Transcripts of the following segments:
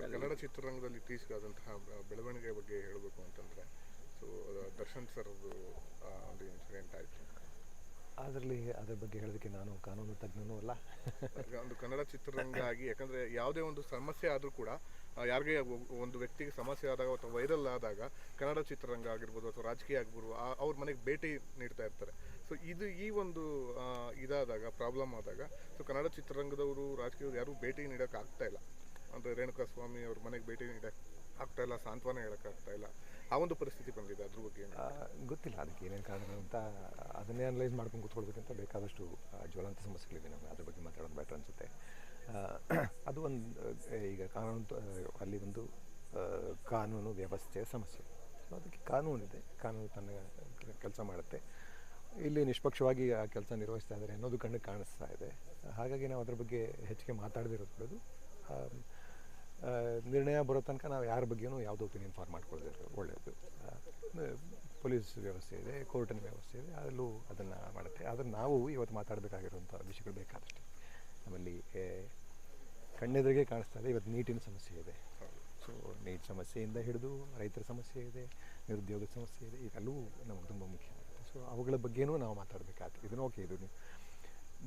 Sir Kannada ಚಿತ್ರರಂಗದಲ್ಲಿ ಇತ್ತೀಚೆಗಾದಂತಹ ಆದಂತಹ ಬೆಳವಣಿಗೆ ಬಗ್ಗೆ ಹೇಳಬೇಕು ಅಂತಂದ್ರೆ ಸೊ ದರ್ಶನ್ ಸರ್ ಒಂದು ಇನ್ಸಿಡೆಂಟ್ ಆಯಿತು. ಅದರಲ್ಲಿ ಅದ್ರ ಬಗ್ಗೆ ಹೇಳೋದಕ್ಕೆ ನಾನು ಕಾನೂನು ತಜ್ಞನೂ ಅಲ್ಲ. ಒಂದು ಕನ್ನಡ ಚಿತ್ರರಂಗ ಆಗಿ ಯಾಕಂದ್ರೆ ಯಾವುದೇ ಒಂದು ಸಮಸ್ಯೆ ಆದರೂ ಕೂಡ ಯಾರಿಗೆ ಒಂದು ವ್ಯಕ್ತಿಗೆ ಸಮಸ್ಯೆ ಆದಾಗ ಅಥವಾ ವೈರಲ್ ಆದಾಗ ಕನ್ನಡ ಚಿತ್ರರಂಗ ಆಗಿರ್ಬೋದು ಅಥವಾ ರಾಜಕೀಯ ಆಗಿರ್ಬೋದು ಅವ್ರ ಮನೆಗೆ ಭೇಟಿ ನೀಡ್ತಾ ಇರ್ತಾರೆ. ಸೊ ಇದು ಈ ಒಂದು ಇದಾದಾಗ ಪ್ರಾಬ್ಲಮ್ ಆದಾಗ ಸೊ ಕನ್ನಡ ಚಿತ್ರರಂಗದವರು ರಾಜಕೀಯವ್ರು ಯಾರೂ ಭೇಟಿ ನೀಡೋಕೆ ಆಗ್ತಾ ಇಲ್ಲ. ಅಂದರೆ ರೇಣುಕಾ ಸ್ವಾಮಿ ಅವ್ರ ಮನೆಗೆ ಭೇಟಿ ನೀಡಕ್ಕೆ ಆಗ್ತಾ ಇಲ್ಲ ಸಾಂತ್ವನ ಹೇಳೋಕ್ಕಾಗ್ತಾ ಇಲ್ಲ. ಆ ಒಂದು ಪರಿಸ್ಥಿತಿ ಬಂದಿದೆ ಅದ್ರ ಬಗ್ಗೆ ಗೊತ್ತಿಲ್ಲ ಅದಕ್ಕೆ ಏನೇನು ಕಾರಣ ಅಂತ ಅದನ್ನೇ ಅನಲೈಸ್ ಮಾಡ್ಕೊಂಡು ಕೂತ್ಕೊಳ್ಬೇಕಂತ ಬೇಕಾದಷ್ಟು ಜ್ವಲಂತ ಸಮಸ್ಯೆಗಳಿವೆ ನಮಗೆ. ಅದ್ರ ಬಗ್ಗೆ ಮಾತಾಡೋದು ಬೆಟರ್ ಅನಿಸುತ್ತೆ. ಅದು ಒಂದು ಈಗ ಕಾನೂನು ಅಲ್ಲಿ ಒಂದು ಕಾನೂನು ವ್ಯವಸ್ಥೆಯ ಸಮಸ್ಯೆ. ಸೊ ಅದಕ್ಕೆ ಕಾನೂನಿದೆ ಕಾನೂನು ತನ್ನ ಕೆಲಸ ಮಾಡುತ್ತೆ. ಇಲ್ಲಿ ನಿಷ್ಪಕ್ಷವಾಗಿ ಆ ಕೆಲಸ ನಿರ್ವಹಿಸ್ತಾ ಇದ್ದಾರೆ ಅನ್ನೋದು ಕಣ್ಣಿಗೆ ಕಾಣಿಸ್ತಾ ಇದೆ. ಹಾಗಾಗಿ ನಾವು ಅದ್ರ ಬಗ್ಗೆ ಹೆಚ್ಚಿಗೆ ಮಾತಾಡದಿರೋದು ಆ, ನಿರ್ಣಯ ಬರೋ ತನಕ ನಾವು ಯಾರ ಬಗ್ಗೆನೂ ಯಾವುದೋ ಒಪಿನಿಯನ್ ಫಾರ್ಮ್ ಮಾಡ್ಕೊಳ್ಳೋದು ಒಳ್ಳೆಯದು ಪೊಲೀಸ್ ವ್ಯವಸ್ಥೆ ಇದೆ, ಕೋರ್ಟಿನ ವ್ಯವಸ್ಥೆ ಇದೆ ಅದರಲ್ಲೂ ಅದನ್ನು ಮಾಡುತ್ತೆ. ಆದರೆ ನಾವು ಇವತ್ತು ಮಾತಾಡಬೇಕಾಗಿರುವಂಥ ವಿಷಯಗಳು ಬೇಕಾದಷ್ಟೇ. ನಮ್ಮಲ್ಲಿ ಕಣ್ಣೆದುರಿಗೆ ಕಾಣಿಸ್ತಾ ಇದೆ, ಇವತ್ತು ನೀಟಿನ ಸಮಸ್ಯೆ ಇದೆ. ಸೊ ನೀಟ್ ಸಮಸ್ಯೆಯಿಂದ ಹಿಡಿದು ರೈತರ ಸಮಸ್ಯೆ ಇದೆ, ನಿರುದ್ಯೋಗ ಸಮಸ್ಯೆ ಇದೆ ಇವೆಲ್ಲವೂ ನಮಗೆ ತುಂಬ ಮುಖ್ಯ ಆಗುತ್ತೆ. ಸೊ ಅವುಗಳ ಬಗ್ಗೆಯೂ ನಾವು ಮಾತಾಡಬೇಕಾಗ್ತದೆ ಇದನ್ನು ಓಕೆ, ಇದು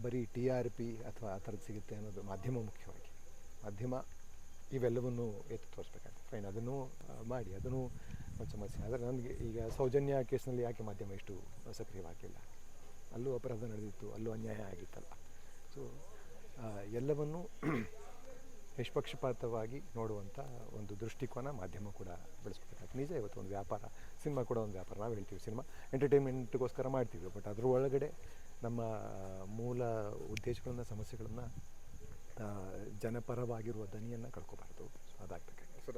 ಬರೀ ಟಿ ಆರ್ ಪಿ ಅಥವಾ ಆ ಥರದ್ದು ಸಿಗುತ್ತೆ ಅನ್ನೋದು ಮಾಧ್ಯಮ ಮುಖ್ಯವಾಗಿ. ಮಾಧ್ಯಮ ಇವೆಲ್ಲವನ್ನೂ ಎತ್ತಿ ತೋರಿಸ್ಬೇಕಾಗ್ತದೆ ಫೈನ್ ಅದನ್ನು ಮಾಡಿ, ಅದನ್ನು ಒಂದು ಸಮಸ್ಯೆ ಆದರೆ ನನಗೆ ಈಗ ಸೌಜನ್ಯ ಕೇಸ್ನಲ್ಲಿ ಯಾಕೆ ಮಾಧ್ಯಮ ಇಷ್ಟು ಸಕ್ರಿಯವಾಗಿಲ್ಲ ಅಲ್ಲೂ ಅಪರಾಧ ನಡೆದಿತ್ತು, ಅಲ್ಲೂ ಅನ್ಯಾಯ ಆಗಿತ್ತಲ್ಲ. ಸೊ ಎಲ್ಲವನ್ನು ನಿಷ್ಪಕ್ಷಪಾತವಾಗಿ ನೋಡುವಂಥ ಒಂದು ದೃಷ್ಟಿಕೋನ ಮಾಧ್ಯಮ ಕೂಡ ಬೆಳೆಸ್ಬೇಕಾಗ್ತದೆ ನಿಜ, ಇವತ್ತು ಒಂದು ವ್ಯಾಪಾರ, ಸಿನಿಮಾ ಕೂಡ ಒಂದು ವ್ಯಾಪಾರ. ನಾವು ಹೇಳ್ತೀವಿ ಸಿನಿಮಾ, ಎಂಟರ್ಟೈನ್ಮೆಂಟ್ಗೋಸ್ಕರ ಮಾಡ್ತೀವಿ. ಬಟ್ ಅದ್ರ ಒಳಗಡೆ ನಮ್ಮ ಮೂಲ ಉದ್ದೇಶಗಳನ್ನು, ಸಮಸ್ಯೆಗಳನ್ನು ಜನಪರವಾಗಿರುವ ದನಿಯನ್ನು ಕಳ್ಕೋಬಾರ್ದು. ಅದಾಗ್ತದೆ.